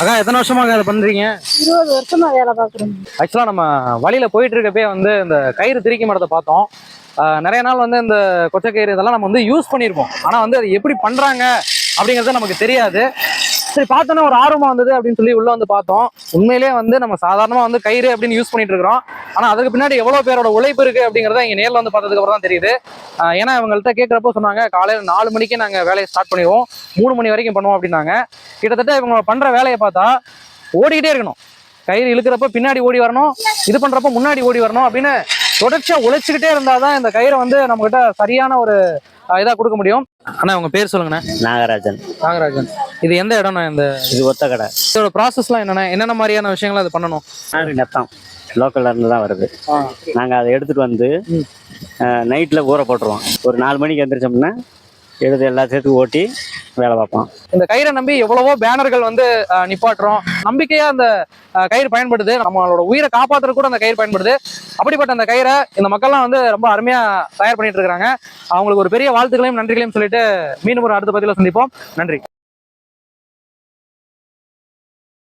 அக்கா எத்தனை வருஷமாக அதை பண்றீங்க? இருபது வருஷமா வேலை பார்க்குறோம். ஆக்சுவலாக நம்ம வழியில போயிட்டு இருக்கப்பே வந்து இந்த கயிறு திரிக்கி மரத்தை பார்த்தோம். நிறைய நாள் வந்து இந்த கொச்சை கயிறு இதெல்லாம் நம்ம வந்து யூஸ் பண்ணியிருப்போம் ஆனால் வந்து அது எப்படி பண்றாங்க அப்படிங்கிறது நமக்கு தெரியாது. சரி பார்த்தோன்னே ஒரு ஆர்வமா வந்தது அப்படின்னு சொல்லி உள்ள வந்து பார்த்தோம். உண்மையிலேயே வந்து நம்ம சாதாரணமா வந்து கயிறு அப்படின்னு யூஸ் பண்ணிட்டு இருக்கிறோம். ஆனா அதுக்கு பின்னாடி எவ்வளவு பேரோட உழைப்பு இருக்கு அப்படிங்கறத இங்க நேர்ல வந்து பார்த்ததுக்கு அப்புறம் தான் தெரியுது. ஏன்னா இவங்கள்ட்ட கேட்கறப்போ சொன்னாங்க காலையில நாலு மணிக்கு நாங்க வேலையை ஸ்டார்ட் பண்ணிடுவோம். மூணு மணி வரைக்கும் பண்ணுவோம் அப்படின்னாங்க. கிட்டத்தட்ட இவங்க பண்ற வேலையை பார்த்தா ஓடிக்கிட்டே இருக்கணும். கயிறு இழுக்கிறப்ப பின்னாடி ஓடி வரணும் இது பண்றப்ப முன்னாடி ஓடி வரணும் அப்படின்னு தொடர்ச்சியா உழைச்சிக்கிட்டே இருந்தாதான் இந்த கயிறை வந்து நம்ம கிட்ட சரியான ஒரு ஆஹ் இதா கொடுக்க முடியும். அண்ணா உங்க பேர் சொல்லுங்கண்ணே. நாகராஜன். நாகராஜன். இது எந்த இடம்ண்ணா இந்த? இது ஒத்த கடை. இதோட ப்ராசஸ்லாம் என்னென்ன என்னென்ன மாதிரியான விஷயங்கள் அது பண்ணணும்? நெத்தம். லோக்கல்ல இருந்து தான் வருது. நாங்கள் அதை எடுத்துட்டு வந்து. நைட்டில் ஊற போட்டுருவோம். ஒரு நாலு மணிக்கு எந்திரிச்சோம்னா எடுத்து எல்லாத்தையும் ஓட்டி வேலை பார்ப்போம். இந்த கயிறை நம்பி எவ்வளவோ பேனர்கள் வந்து நிப்பாட்டுறோம். நம்பிக்கையா அந்த கயிறு பயன்படுது. நம்மளோட உயிரை காப்பாத்துறது கூட அந்த கயிறு பயன்படுது. அப்படிப்பட்ட அந்த கயிறை இந்த மக்கள்லாம் வந்து ரொம்ப அருமையா தயார் பண்ணிட்டு இருக்காங்க அவங்களுக்கு ஒரு பெரிய வாழ்த்துக்களையும் நன்றிகளையும் சொல்லிட்டு மீண்டும் ஒரு அடுத்த பதில சந்திப்போம். நன்றி.